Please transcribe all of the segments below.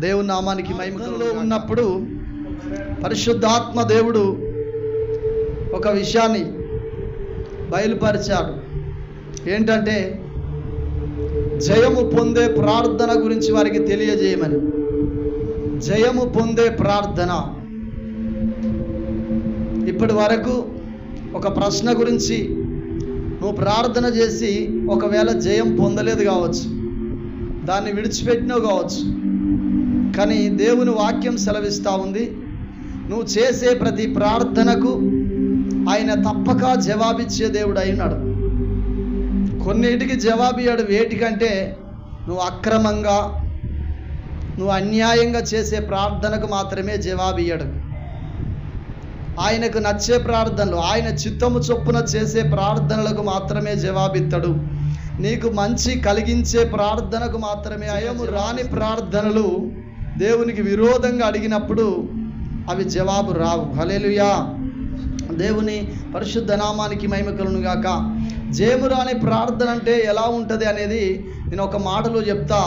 దేవుని నామానికి మహిమలో ఉన్నప్పుడు పరిశుద్ధాత్మ దేవుడు ఒక విషయాన్ని బయలుపరిచాడు. ఏంటంటే జయము పొందే ప్రార్థన గురించి వారికి తెలియజేయమని. జయము పొందే ప్రార్థన. ఇప్పటి వరకు ఒక ప్రశ్న గురించి నువ్వు ప్రార్థన చేసి ఒకవేళ జయం పొందలేదు కావచ్చు. దాన్ని విడిచిపెట్టినావు కావచ్చు. కానీ దేవుని వాక్యం సెలవిస్తూ ఉంది. నువ్వు చేసే ప్రతి ప్రార్థనకు ఆయన తప్పక జవాబిచ్చే దేవుడు అయినాడు. కొన్నిటికి జవాబియ్యాడు వేటికంటే నువ్వు అక్రమంగా నువ్వు అన్యాయంగా చేసే ప్రార్థనకు మాత్రమే జవాబియ్యడు. ఆయనకు నచ్చే ప్రార్థనలు ఆయన చిత్తము చొప్పున చేసే ప్రార్థనలకు మాత్రమే జవాబిత్తడు. నీకు మంచి కలిగించే ప్రార్థనకు మాత్రమే అయము రాని ప్రార్థనలు దేవునికి విరోధంగా అడిగినప్పుడు అవి జవాబు రావు. హలేలుయా దేవుని పరిశుద్ధ నామానికి మహిమ గాక. జేమురాని ప్రార్థన అంటే ఎలా ఉంటుంది అనేది నేను ఒక మాటలో చెప్తా.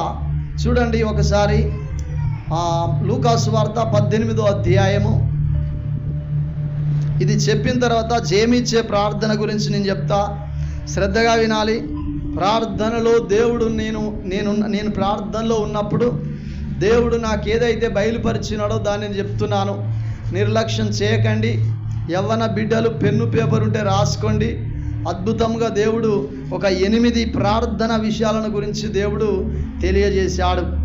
చూడండి ఒకసారి లూకాసు వార్త పద్దెనిమిదో అధ్యాయము. ఇది చెప్పిన తర్వాత జేమిచ్చే ప్రార్థన గురించి నేను చెప్తా. శ్రద్ధగా వినాలి. ప్రార్థనలో దేవుడు నేను నేను నేను ప్రార్థనలో ఉన్నప్పుడు దేవుడు నాకు ఏదైతే బయలుపరిచినాడో దానిని చెప్తున్నాను. నిర్లక్ష్యం చేయకండి. యవ్వన బిడ్డలు పెన్ను పేపర్ ఉంటే రాసుకోండి. అద్భుతంగా దేవుడు ఒక ఎనిమిది ప్రార్థన విషయాలను గురించి దేవుడు తెలియజేశాడు.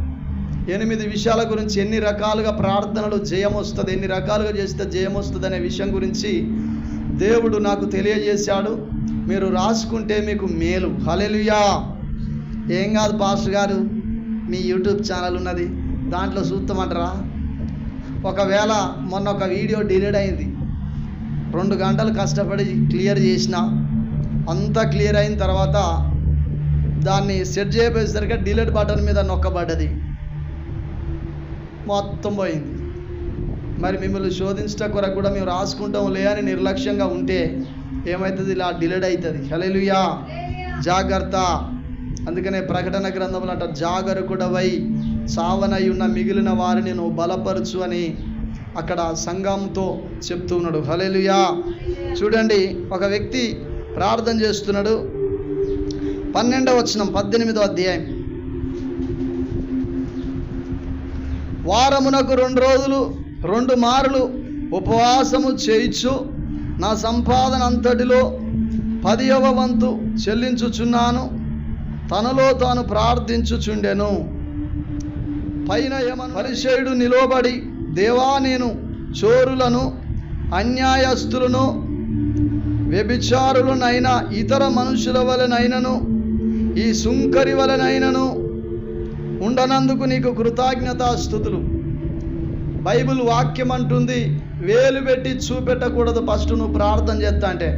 ఎనిమిది విషయాల గురించి ఎన్ని రకాలుగా ప్రార్థనలు జయం వస్తుంది ఎన్ని రకాలుగా చేస్తే జయం వస్తుంది అనే విషయం గురించి దేవుడు నాకు తెలియజేశాడు. మీరు రాసుకుంటే మీకు మేలు. హలెలుయా ఏం కాదు పాస్టర్ గారు మీ యూట్యూబ్ ఛానల్ ఉన్నది. దాంట్లో చూస్తామంటారా ఒకవేళ మొన్న ఒక వీడియో డిలీట్ అయింది. రెండు గంటలు కష్టపడి క్లియర్ చేసిన అంతా క్లియర్ అయిన తర్వాత దాన్ని సెట్ చేయబోయేసరికి డిలీట్ బటన్ మీద నొక్కబడ్డది. మొత్తం పోయింది. మరి మిమ్మల్ని శోధించట కొరకు కూడా మేము రాసుకుంటాం లే అని నిర్లక్ష్యంగా ఉంటే ఏమవుతుంది ఇలా డిలీట్ అవుతుంది హలెలుయా జాగ్రత్త! అందుకనే ప్రకటన గ్రంథంలో అంట జాగరుకుడవై సావనై ఉన్న మిగిలిన వారిని నువ్వు బలపరచు అని అక్కడ సంఘంతో చెప్తూ ఉన్నాడు. హలెలుయా చూడండి ఒక వ్యక్తి ప్రార్థన చేస్తున్నాడు. పన్నెండవ వచనం పద్దెనిమిదో అధ్యాయం. వారమునకు రెండు రోజులు రెండు మార్లు ఉపవాసము చేయించు నా సంపాదన అంతటిలో పదియవ వంతు చెల్లించుచున్నాను. తనలో తాను ప్రార్థించుచుండెను. పైన యమను పరిచయుడు నిలవబడి దేవా నేను చోరులను అన్యాయస్తులను వ్యభిచారులనైనా ఇతర మనుషుల వలనైనను ఈ సుంకరి వలనైనను ఉండనందుకు నీకు కృతజ్ఞతాస్థుతులు బైబిల్ వాక్యం అంటుంది వేలు పెట్టి చూపెట్టకూడదు ఫస్ట్ నువ్వు ప్రార్థన చేస్తా అంటే.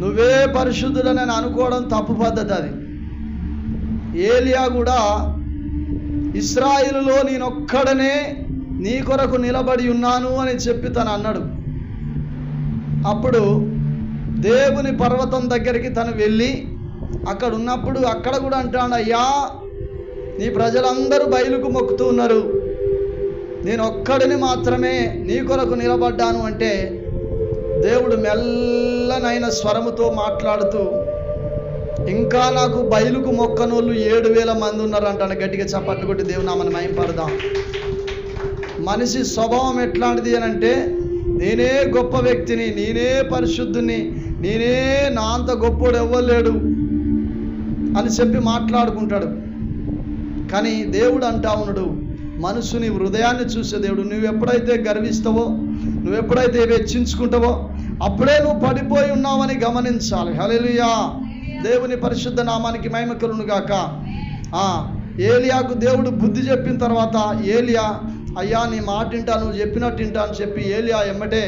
నువ్వే పరిశుద్ధుడని అనుకోవడం తప్పు పద్ధతి అది. ఏలియా కూడా ఇస్రాయిలులో నేనొక్కడనే నీ కొరకు నిలబడి ఉన్నాను అని చెప్పి తను అన్నాడు. అప్పుడు దేవుని పర్వతం దగ్గరికి తను వెళ్ళి అక్కడ ఉన్నప్పుడు అక్కడ కూడా అంటాడు అయ్యా నీ ప్రజలందరూ బయలుకు మొక్కుతూ ఉన్నారు. నేను ఒక్కడిని మాత్రమే నీ కొరకు నిలబడ్డాను. అంటే దేవుడు మెల్లనైన స్వరముతో మాట్లాడుతూ ఇంకా నాకు బయలుకు మొక్కనోళ్ళు ఏడు వేల మంది ఉన్నారు గట్టిగా చప్పట్లు కొట్టి దేవుని నామని మయంపడదాం మనిషి స్వభావం ఎట్లాంటిది అని అంటే నేనే గొప్ప వ్యక్తిని నేనే పరిశుద్ధుని నేనే నా అంత గొప్పోడు ఎవ్వలేడు అని చెప్పి మాట్లాడుకుంటాడు. కానీ దేవుడు అంటా ఉన్నాడు మనసుని హృదయాన్ని చూసే దేవుడు నువ్వు ఎప్పుడైతే గర్విస్తావో నువ్వు ఎప్పుడైతే వెచ్చించుకుంటావో అప్పుడే నువ్వు పడిపోయి ఉన్నావని గమనించాలి. హల్లెలూయా. దేవుని పరిశుద్ధ నామానికి మహిమకరును గాక ఏలియాకు దేవుడు బుద్ధి చెప్పిన తర్వాత ఏలియా అయ్యా నీ మాట వింటా నువ్వు చెప్పినట్టు వింటా అని చెప్పి ఏలియా ఎమ్మటే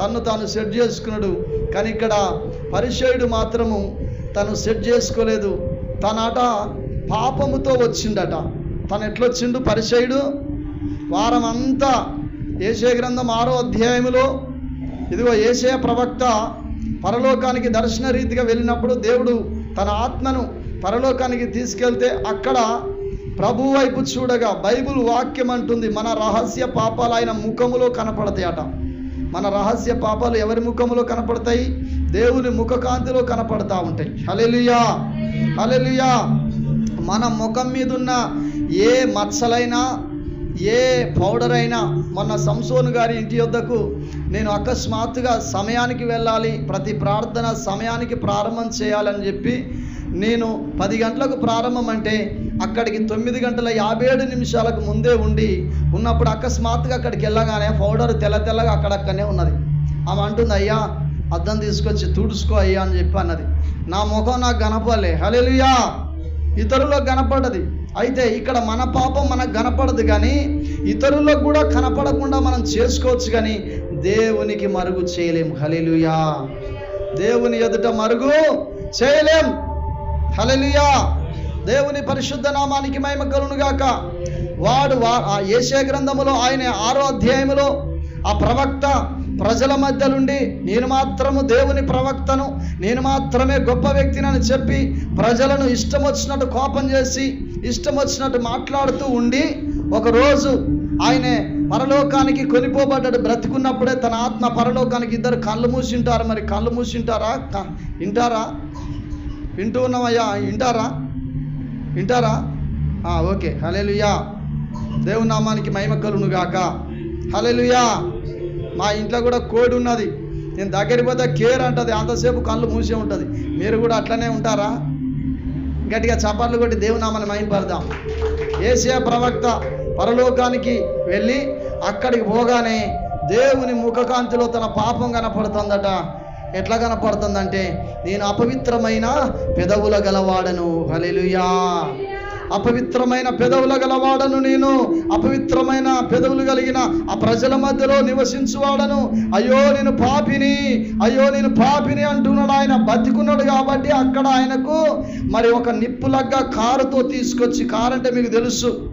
తను తాను సెట్ చేసుకున్నాడు. కానీ ఇక్కడ పరిచయుడు మాత్రము తను సెట్ చేసుకోలేదు. తనట పాపముతో వచ్చిండట. తను ఎట్లొచ్చిండు పరిచయుడు వారం అంతా ఏషే గ్రంథం ఆరో అధ్యాయములో ఇదిగో ఏసే ప్రవక్త పరలోకానికి దర్శన రీతిగా వెళ్ళినప్పుడు దేవుడు తన ఆత్మను పరలోకానికి తీసుకెళ్తే అక్కడ ప్రభు వైపు చూడగా బైబిల్ వాక్యం అంటుంది మన రహస్య పాపాలు ఆయన ముఖములో కనపడతాయట. మన రహస్య పాపాలు ఎవరి ముఖములో కనపడతాయి? దేవుని ముఖకాంతిలో కనపడతా ఉంటాయి. హలెలుయా హలెలుయా మన ముఖం మీద ఉన్న ఏ మచ్చలైనా ఏ పౌడర్ అయినా మొన్న సంసోను గారి ఇంటి వద్దకు నేను అకస్మాత్తుగా సమయానికి వెళ్ళాలి ప్రతి ప్రార్థన సమయానికి ప్రారంభం చేయాలని చెప్పి నేను పది గంటలకు ప్రారంభం అంటే అక్కడికి తొమ్మిది గంటల యాభై ఏడు నిమిషాలకు ముందే ఉండి ఉన్నప్పుడు అకస్మాత్తుగా అక్కడికి వెళ్ళగానే పౌడర్ తెల్ల తెల్లగా అక్కడక్కడనే ఉన్నది. ఆమె అంటుంది అయ్యా అద్దం తీసుకొచ్చి తుడుచుకో అయ్యా అని చెప్పి అన్నది. నా ముఖం నాకు కనపడలే. హలేలుయా ఇతరులకు కనపడది అయితే ఇక్కడ మన పాపం మనకు కనపడదు కానీ ఇతరులకు కూడా కనపడకుండా మనం చేసుకోవచ్చు కానీ దేవునికి మరుగు చేయలేం. హలెలుయా దేవుని ఎదుట మరుగు చేయలేం. హలెలుయా దేవుని పరిశుద్ధ నామానికి మహిమ కలును గాక వాడు వా ఆ ఏషే గ్రంథములో ఆయన ఆరో అధ్యాయములో ఆ ప్రవక్త ప్రజల మధ్యలుండి నేను మాత్రము దేవుని ప్రవక్తను నేను మాత్రమే గొప్ప వ్యక్తినని చెప్పి ప్రజలను ఇష్టం వచ్చినట్టు కోపం చేసి ఇష్టం వచ్చినట్టు మాట్లాడుతూ ఉండి ఒకరోజు ఆయనే పరలోకానికి కొనిపోబడ్డాడు. బ్రతికున్నప్పుడే తన ఆత్మ పరలోకానికి ఇద్దరు కళ్ళు మూసింటారు. మరి కళ్ళు మూసింటారా? వింటారా? వింటూ ఉన్నామయ్యా. వింటారా? వింటారా? ఓకే. హలేలుయా దేవుని నామానికి మహిమ కలును గాక హలేలుయా మా ఇంట్లో కూడా కోడి ఉన్నది. నేను దగ్గరికి పోతే కేర్ అంటది. అంతసేపు కళ్ళు మూసే ఉంటుంది. మీరు కూడా అట్లనే ఉంటారా? గట్టిగా చపాట్లు కొట్టి దేవునామని నామాన్ని ఏసియా ప్రవక్త పరలోకానికి వెళ్ళి అక్కడికి పోగానే దేవుని ముఖకాంతిలో తన పాపం కనపడుతుందట. ఎట్లా కనపడుతుందంటే నేను అపవిత్రమైన పెదవుల గలవాడను. హలెలుయా అపవిత్రమైన పెదవుల గలవాడను నేను. అపవిత్రమైన పెదవులు కలిగిన ఆ ప్రజల మధ్యలో నివసించువాడను. అయ్యో నేను పాపిని. అయ్యో నేను పాపిని అంటున్నాడు ఆయన. బతికున్నాడు కాబట్టి అక్కడ ఆయనకు మరి ఒక నిప్పులగ్గా కారుతో తీసుకొచ్చి కారు అంటే మీకు తెలుసు.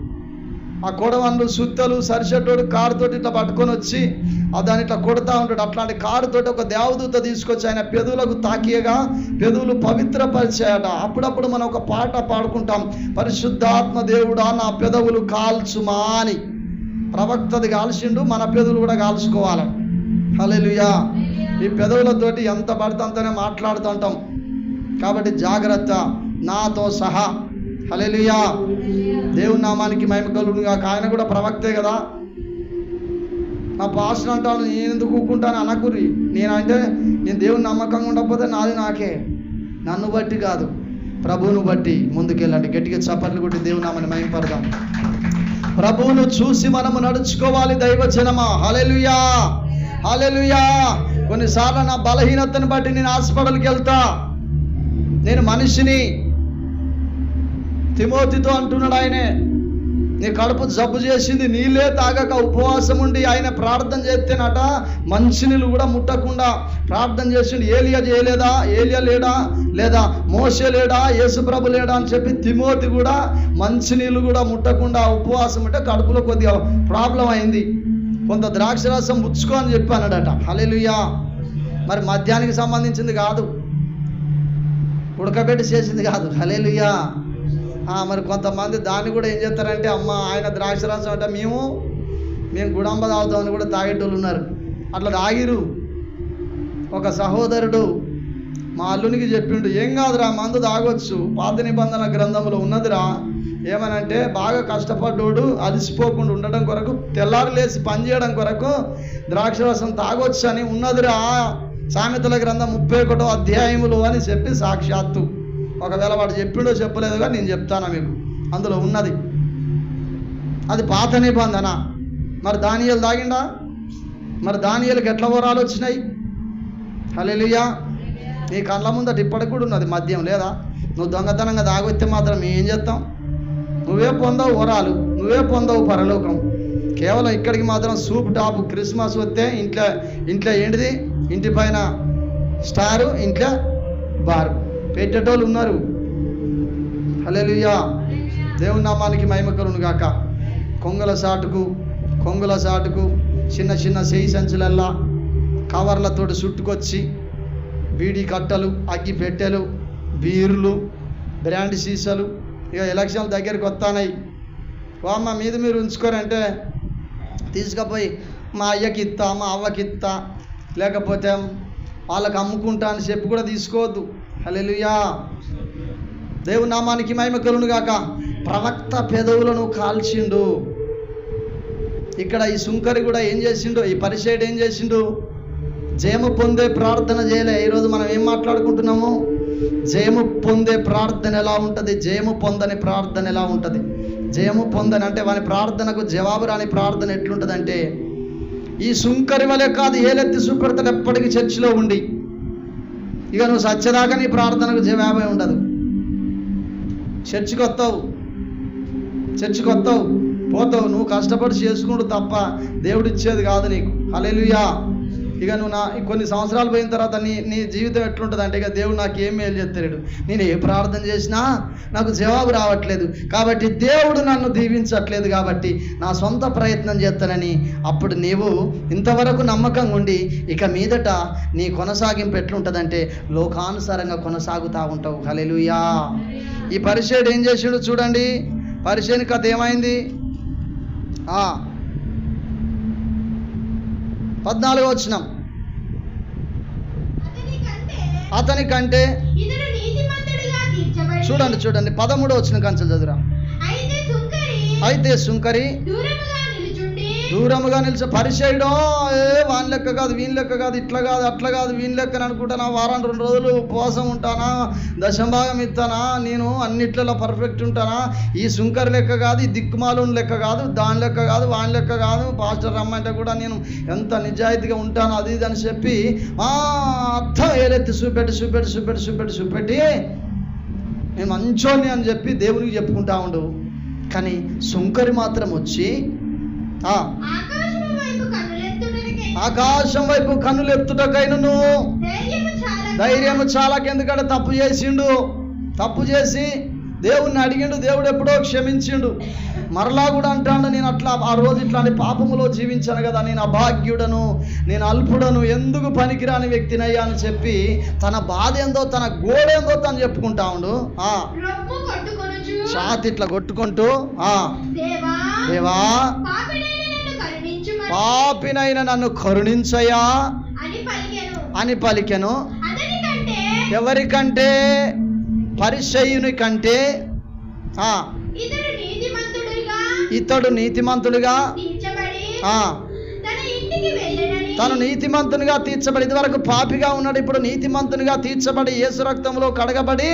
ఆ కొడవన్లు సుత్తలు సరిచేటోడు కారుతోటి ఇట్లా పట్టుకొని వచ్చి దాని ఇట్లా కొడతా ఉంటాడు. అట్లాంటి కారుతోటి ఒక దేవదూత తీసుకొచ్చి ఆయన పెదవులకు తాకియగా పెదవులు పవిత్రపరిచాయట. అప్పుడప్పుడు మనం ఒక పాట పాడుకుంటాం. పరిశుద్ధాత్మ దేవుడా నా పెదవులు కాల్చుమా అని. ప్రవక్తది కాల్చిండు మన పెదవులు కూడా కాల్చుకోవాలి హల్లెలూయా. ఈ పెదవులతోటి ఎంత పడితే అంతనే మాట్లాడుతుంటాం కాబట్టి జాగ్రత్త. నాతో సహా. హల్లెలూయా. దేవుని నామానికి మహిమ కలుగునుగా ఆయన కూడా ప్రవక్తే కదా. నా పాస్టర్ అంటాను నేను ఎందుకు ఊకుంటాను అనకురి నేనంటే నేను దేవుని నమ్మకంగా ఉండకపోతే నాది నాకే. నన్ను బట్టి కాదు ప్రభువును బట్టి ముందుకెళ్ళండి. గట్టిగా చప్పట్లు కొట్టి దేవుని నామని మయంపడదాం ప్రభువును చూసి మనము నడుచుకోవాలి దైవ జనమా హలెలుయా హలెలుయా కొన్నిసార్లు నా బలహీనతను బట్టి నేను హాస్పిటల్కి వెళ్తా. నేను మనిషిని తిమోతితో అంటున్నాడు ఆయనే. నీ కడుపు జబ్బు చేసింది నీళ్ళే తాగక ఉపవాసం ఉండి ఆయన ప్రార్థన చేస్తేనట మంచినీళ్ళు కూడా ముట్టకుండా ప్రార్థన చేసిండు. ఏలియా చేయలేదా? ఏలియా లేడా? లేదా? మోసే లేడా? యేసుప్రభు లేడా అని చెప్పి తిమోతి కూడా మంచినీళ్ళు కూడా ముట్టకుండా ఉపవాసం ఉంటే కడుపులో కొద్దిగా ప్రాబ్లం అయింది. కొంత ద్రాక్షరసం ముచ్చుకో అని చెప్పి అన్నాడట హలెలుయా మరి మద్యానికి సంబంధించింది కాదు. ఉడకబెట్టి చేసింది కాదు. హలేలుయా మరి కొంతమంది దాన్ని కూడా ఏం చేస్తారంటే అమ్మ ఆయన ద్రాక్షరాసం అంటే మేము మేము గుడంబ తాగుతామని కూడా తాగేటోళ్ళు ఉన్నారు. అట్లా తాగిరు ఒక సహోదరుడు మా అల్లునికి చెప్పిండు ఏం కాదురా మందు తాగొచ్చు. పాత నిబంధన గ్రంథంలో ఉన్నదిరా. ఏమనంటే బాగా కష్టపడ్డోడు అలసిపోకుండా ఉండడం కొరకు తెల్లారు లేచి పని చేయడం కొరకు ద్రాక్షరసం తాగొచ్చు అని ఉన్నదిరా. సామెతల గ్రంథం ముప్పై ఒకటో అధ్యాయములు అని చెప్పి సాక్షాత్తు. ఒకవేళ వాడు చెప్పిండో చెప్పలేదుగా నేను చెప్తాను మీకు. అందులో ఉన్నది. అది పాత నిబంధన. మరి దానియలు తాగిండా మరి దానియలకు ఎట్లా వరాలు వచ్చినాయి? హల్లెలూయా. నీ కళ్ళ ముందట ఇప్పటికి కూడా ఉన్నది. మద్యం లేదా? నువ్వు దొంగతనంగా తాగొస్తే మాత్రం మేము ఏం చేస్తాం? నువ్వే పొందవు వరాలు. నువ్వే పొందవు పరలోకం. కేవలం ఇక్కడికి మాత్రం సూప్ టాప్ క్రిస్మస్ వస్తే ఇంట్లో ఇంట్లో ఏంటిది? ఇంటి పైన స్టారు ఇంట్లో బారు. పెట్టేటోళ్ళు ఉన్నారు. హల్లెలూయా. దేవుని నామానికి మహిమకరును గాక. కొంగల సాటుకు కొంగల సాటుకు చిన్న చిన్న చేయి సంచులల్లా కవర్లతోటి చుట్టుకొచ్చి బీడీ కట్టలు అగ్గి పెట్టెలు బీర్లు బ్రాండ్ సీసాలు ఇక ఎలక్షన్ల దగ్గరికి వస్తానాయి వామ్మ మీద మీరు ఉంచుకోరంటే తీసుకుపోయి మా అయ్యకి ఇస్తా మా అవ్వకి ఇస్తా లేకపోతే వాళ్ళకి అమ్ముకుంటా అని చెప్పి కూడా తీసుకోవద్దు. హలెలుయా దేవుని నామానికి మహిమ కలునుగాక ప్రవక్త పెదవులను కాల్చిండు. ఇక్కడ ఈ సుంకరి కూడా ఏం చేసిండు? ఈ పరిచయుడు ఏం చేసిండు? జయము పొందే ప్రార్థన చేయలే. ఈరోజు మనం ఏం మాట్లాడుకుంటున్నాము? జయము పొందే ప్రార్థన ఎలా ఉంటుంది? జయము పొందని ప్రార్థన ఎలా ఉంటుంది? జయము పొందని అంటే వాని ప్రార్థనకు జవాబు రాని ప్రార్థన ఎట్లుంటుంది అంటే ఈ సుంకరి వలె కాదు ఏలెత్తి చూపెడతాడు ఎప్పటికీ చర్చిలో ఉండి ఇక నువ్వు సత్యదాకా నీ ప్రార్థనకు జవాబే ఉండదు. చర్చికి వస్తావు చర్చికి వస్తావు పోతావు. నువ్వు కష్టపడి చేసుకుంటూ తప్ప దేవుడు ఇచ్చేది కాదు నీకు. అలెలుయా ఇక నువ్వు నా కొన్ని సంవత్సరాలు పోయిన తర్వాత నీ నీ జీవితం ఎట్లుంటుంది అంటే ఇక దేవుడు నాకు ఏం మేలు చెప్తాడు నేను ఏ ప్రార్థన చేసినా నాకు జవాబు రావట్లేదు. కాబట్టి దేవుడు నన్ను దీవించట్లేదు కాబట్టి నా సొంత ప్రయత్నం చేస్తానని అప్పుడు నీవు ఇంతవరకు నమ్మకంగా ఉండి ఇక మీదట నీ కొనసాగింపు ఎట్లుంటుందంటే లోకానుసారంగా కొనసాగుతూ ఉంటావు. హల్లెలూయా. ఈ పరిచయుడు ఏం చేసాడు చూడండి. పరిచయని కథ ఏమైంది? ఆ, పద్నాలుగో వచ్చినాం అతని కంటే అతని కంటే చూడండి చూడండి పదమూడో వచ్చిన కంచెలు చదువురా. అయితే సుంకరి అయితే సుంకరి దూరముగా నిలిచి పరిచయడం? ఏ వాని లెక్క కాదు వీని లెక్క కాదు ఇట్లా కాదు అట్లా కాదు వీని లెక్క అనుకుంటానా? వారం రెండు రోజులు ఉపవాసం ఉంటానా? దశభాగం ఇస్తానా? నేను అన్నిట్లలో పర్ఫెక్ట్ ఉంటానా? ఈ సుంకర్ లెక్క కాదు ఈ దిక్కుమాలను లెక్క కాదు దాని లెక్క కాదు వాని లెక్క కాదు. పాస్టర్ రమ్మంటే కూడా నేను ఎంత నిజాయితీగా ఉంటాను అది ఇది అని చెప్పి అర్థం ఏలెత్తి చూపెట్టి చూపెట్టి చూపెట్టి చూపెట్టి చూపెట్టి నేను మంచోని అని చెప్పి దేవునికి చెప్పుకుంటా ఉండు. కానీ సుంకరి మాత్రం వచ్చి ఆ, ఆకాశము వైపు కన్నులెత్తుటకై ఆకాశం వైపు కన్నులు ఎత్తుటకైనను ధైర్యము చాలా ధైర్యము చాలా ఎందుకంటే తప్పు చేసిండు. తప్పు చేసి దేవుణ్ణి అడిగిండు దేవుడు ఎప్పుడో క్షమించిండు. మరలా కూడా అంటాడు నేను అట్లా ఆ రోజు ఇట్లాంటి పాపములో జీవించాను కదా నేను అభాగ్యుడను నేను అల్పుడను ఎందుకు పనికిరాని వ్యక్తినయ్యా అని చెప్పి తన బాధ ఏందో తన గోడేందో తను చెప్పుకుంటా ఉండు. ఛాతి ఇట్లా కొట్టుకుంటూ దేవా పాపినైన నన్ను కరుణించయా అని పలికెను. ఎవరికంటే? పరిచయుని కంటే ఆ, ఇతడు నీతిమంతుడిగా తన నీతిమంతునిగా తీర్చబడి ఇదివరకు పాపిగా ఉన్నాడు ఇప్పుడు నీతిమంతునిగా తీర్చబడి యేసు రక్తంలో కడగబడి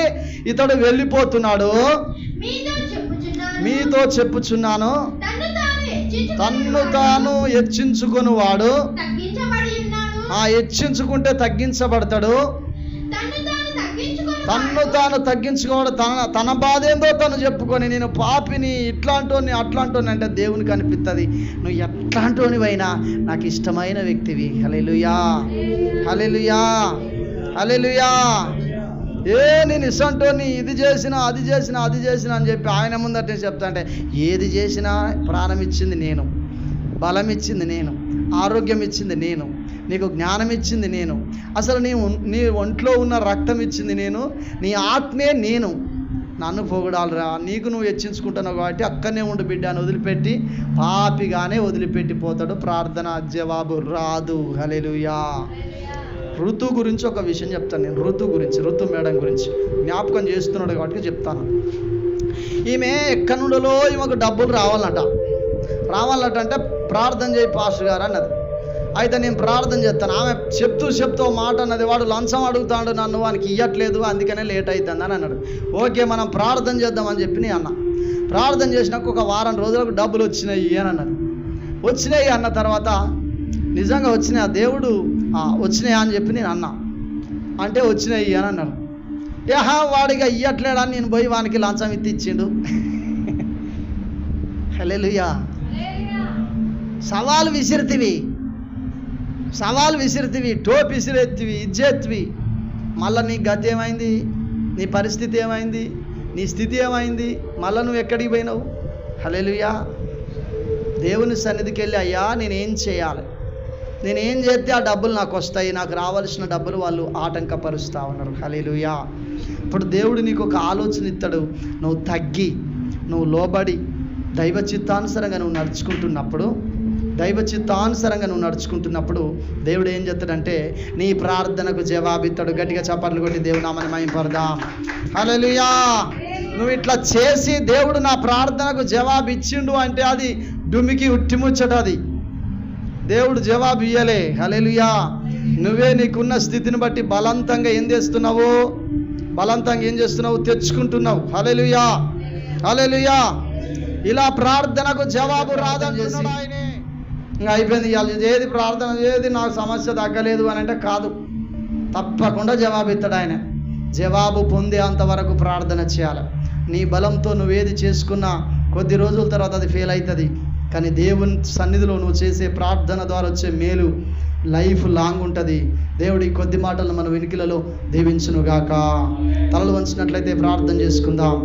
ఇతడు వెళ్ళిపోతున్నాడు. మీతో చెప్పుచున్నాను. తన్ను తాను తగ్గించబడి ఉన్నాడు. ఆ హెచ్చించుకుంటే తగ్గించబడతాడు. తన్ను తాను తగ్గించుకోవడం తన తన బాధ ఏందో తను చెప్పుకొని నేను పాపిని ఇట్లాంటోని అట్లాంటోని అంటే దేవునికి అనిపిస్తుంది నువ్వు ఎట్లాంటోనివైనా నాకు ఇష్టమైన వ్యక్తివి. హలెలుయా హలెలుయా హలెలుయా ఏ నేను ఇష్టంటోని ఇది చేసినా అది చేసినా అది చేసినా అని చెప్పి ఆయన ముందట చెప్తా అంటే ఏది చేసినా ప్రాణం ఇచ్చింది నేను. బలం ఇచ్చింది నేను. ఆరోగ్యం ఇచ్చింది నేను. నీకు జ్ఞానం ఇచ్చింది నేను. అసలు నీ నీ ఒంట్లో ఉన్న రక్తం ఇచ్చింది నేను. నీ ఆత్మే నేను. నన్ను పొగడాలిరా. నీకు నువ్వు హెచ్చించుకుంటున్నావు కాబట్టి అక్కడనే ఉండు బిడ్డ అని వదిలిపెట్టి పాపిగానే వదిలిపెట్టి పోతాడు. ప్రార్థన జవాబు రాదు. హలెలుయా ఋతు గురించి ఒక విషయం చెప్తాను నేను. ఋతు గురించి ఋతు మేడం గురించి. జ్ఞాపకం చేస్తున్నాడు కాబట్టి చెప్తాను. ఈమె ఎక్కడి నుండలో ఈమెకు డబ్బులు రావాలంట. రావాలంట అంటే ప్రార్థన చేయి పాస్టర్ గారు అన్నది. అయితే నేను ప్రార్థన చేస్తాను. ఆమె చెప్తూ చెప్తూ మాట అన్నది వాడు లంచం అడుగుతాడు నన్ను వానికి ఇయ్యట్లేదు అందుకనే లేట్ అవుతుంది అని అన్నాడు. ఓకే మనం ప్రార్థన చేద్దామని చెప్పి నేను అన్న. ప్రార్థన చేసినాక ఒక వారం రోజులకు డబ్బులు వచ్చినాయి అని అన్నది వచ్చినాయి అన్న తర్వాత నిజంగా వచ్చినాయి? ఆ దేవుడు "ఆ, వచ్చినాయి అని చెప్పి నేను అన్నా. అంటే వచ్చినాయి అని అన్నాడు. ఏహా వాడిగా ఇయ్యట్లేడని నేను పోయి వానికి లంచం ఇత్తి ఇచ్చిండు. హల్లెలూయా. సవాలు విసిరితివి. సవాలు విసిరితివి టోప్ విసిరెత్తివి ఇజ్జెత్తివి మళ్ళీ నీ గతి ఏమైంది? నీ పరిస్థితి ఏమైంది? నీ స్థితి ఏమైంది? మళ్ళీ నువ్వు ఎక్కడికి పోయినావు? హల్లెలూయా. దేవుని సన్నిధికి వెళ్ళి అయ్యా నేనేం చేయాలి? నేనేం చేస్తే ఆ డబ్బులు నాకు వస్తాయి? నాకు రావాల్సిన డబ్బులు వాళ్ళు ఆటంకపరుస్తూ ఉన్నారు. హలేలుయా ఇప్పుడు దేవుడు నీకు ఒక ఆలోచన ఇస్తాడు. నువ్వు తగ్గి నువ్వు లోబడి దైవ చిత్తానుసరంగా నువ్వు నడుచుకుంటున్నప్పుడు దైవ చిత్తానుసరంగా నువ్వు నడుచుకుంటున్నప్పుడు దేవుడు ఏం చేస్తాడంటే నీ ప్రార్థనకు జవాబిస్తాడు. గట్టిగా చప్పట్లు కొట్టి దేవుడు నామని మైంపరదాం హలలుయా నువ్వు ఇట్లా చేసి దేవుడు నా ప్రార్థనకు జవాబు ఇచ్చిండు అంటే అది డుమికి ఉట్టిముచ్చట అది. దేవుడు జవాబు ఇయ్యలే హల్లెలూయా! నువ్వే నీకున్న స్థితిని బట్టి బలవంతంగా ఏం చేస్తున్నావు? బలవంతంగా ఏం చేస్తున్నావు? తెచ్చుకుంటున్నావు. హలెలుయా హలెలుయా ఇలా ప్రార్థనకు జవాబు రాదని చేసి ఇంకా అయిపోయింది ఇవాళ ఏది ప్రార్థన ఏది నాకు సమస్య తగ్గలేదు అని అంటే కాదు. తప్పకుండా జవాబు ఇస్తాడు ఆయన. జవాబు పొందేంత వరకు ప్రార్థన చేయాలి. నీ బలంతో నువ్వేది చేసుకున్నా కొద్ది రోజుల తర్వాత అది ఫెయిల్ అవుతుంది. కానీ దేవుని సన్నిధిలో నువ్వు చేసే ప్రార్థన ద్వారా వచ్చే మేలు లైఫ్ లాంగ్ ఉంటుంది. దేవుడి కొద్ది మాటలను మన వెనుకలలో దీవించునుగాక. తలలు వంచినట్లయితే ప్రార్థన చేసుకుందాం.